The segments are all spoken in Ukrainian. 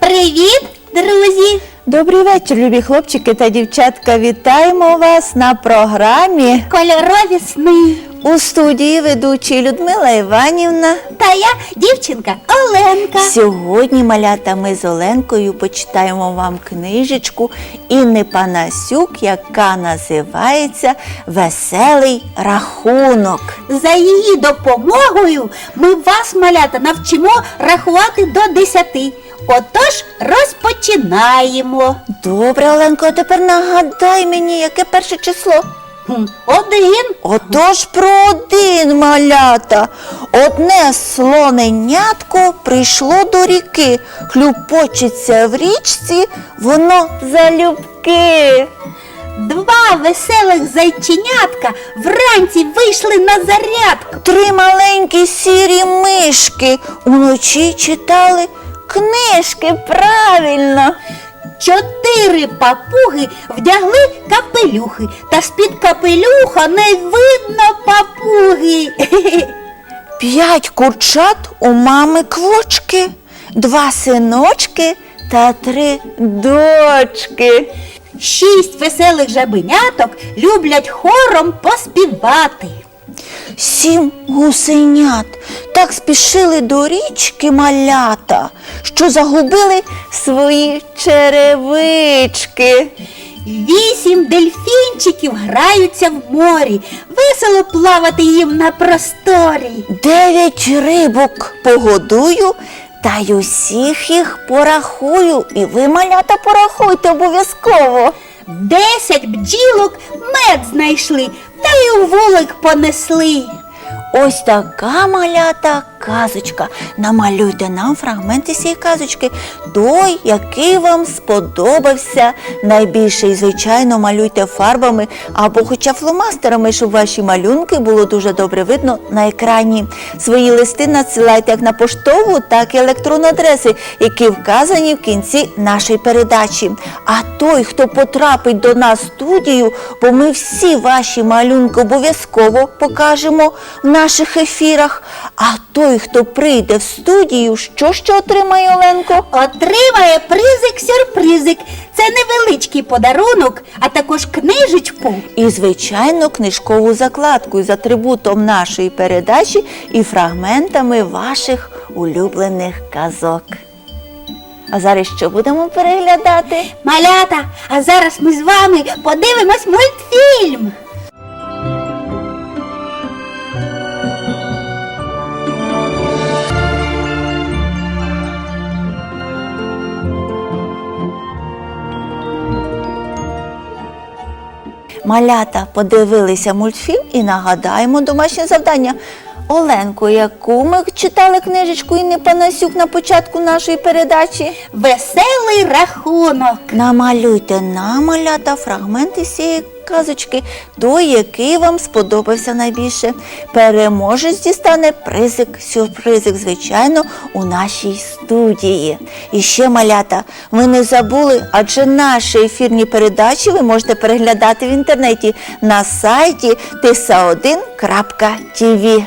Привіт, друзі! Добрий вечір, любі хлопчики та дівчатка. Вітаємо вас на програмі Кольорові сни. у студії ведучі Людмила Іванівна. Та я дівчинка Оленка. Сьогодні, малята, ми з Оленкою почитаємо вам книжечку Інни Панасюк, яка називається Веселий рахунок. За її допомогою ми вас, малята, навчимо рахувати до десяти. Отож, розпочинаємо. Добре, Оленко, а тепер нагадай мені, яке перше число. Хм, Один, Отож про один малята. Одне слоненятко прийшло до ріки, хлюпочеться в річці, воно залюбки. два веселих зайченятка вранці вийшли на зарядку. Три маленькі сірі мишки уночі читали книжки правильно. Чотири папуги вдягли капелюхи, та з-під капелюха не видно папуги. П'ять курчат у мами квочки, два синочки та три дочки. Шість веселих жабеняток люблять хором поспівати. Сім гусенят так спішили до річки малята, що загубили свої черевички. Вісім дельфінчиків граються в морі, весело плавати їм на просторі. Дев'ять рибок погодую, та й усіх їх порахую. І ви, малята, порахуйте обов'язково. Десять бджілок мед знайшли, у вулик понесли. Ось така малята казочка. Намалюйте нам фрагменти цієї казочки, той, який вам сподобався найбільше. І, звичайно, малюйте фарбами або хоча фломастерами, щоб ваші малюнки було дуже добре видно на екрані. Свої листи надсилайте як на поштову, так і електронні адреси, які вказані в кінці нашої передачі. А той, хто потрапить до нас в студію, бо ми всі ваші малюнки обов'язково покажемо в наших ефірах. А той, хто прийде в студію, що ще отримає Оленко? Отримає призик-сюрпризик. Це невеличкий подарунок, а також книжечку. І, звичайно, книжкову закладку з атрибутом нашої передачі і фрагментами ваших улюблених казок. А зараз що будемо переглядати? Малята, а зараз ми з вами подивимось мультфільм. Малята подивилися мультфільм і нагадаємо домашнє завдання. Оленко, яку ми читали книжечку і не Панасюк на початку нашої передачі? Веселий рахунок. Намалюйте на малята фрагменти цієї казочки, той, який вам сподобався найбільше. Переможець дістане призик, сюрпризик, звичайно, у нашій студії. І ще малята, ви не забули, адже наші ефірні передачі ви можете переглядати в інтернеті на сайті tisa1.tv.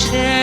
change.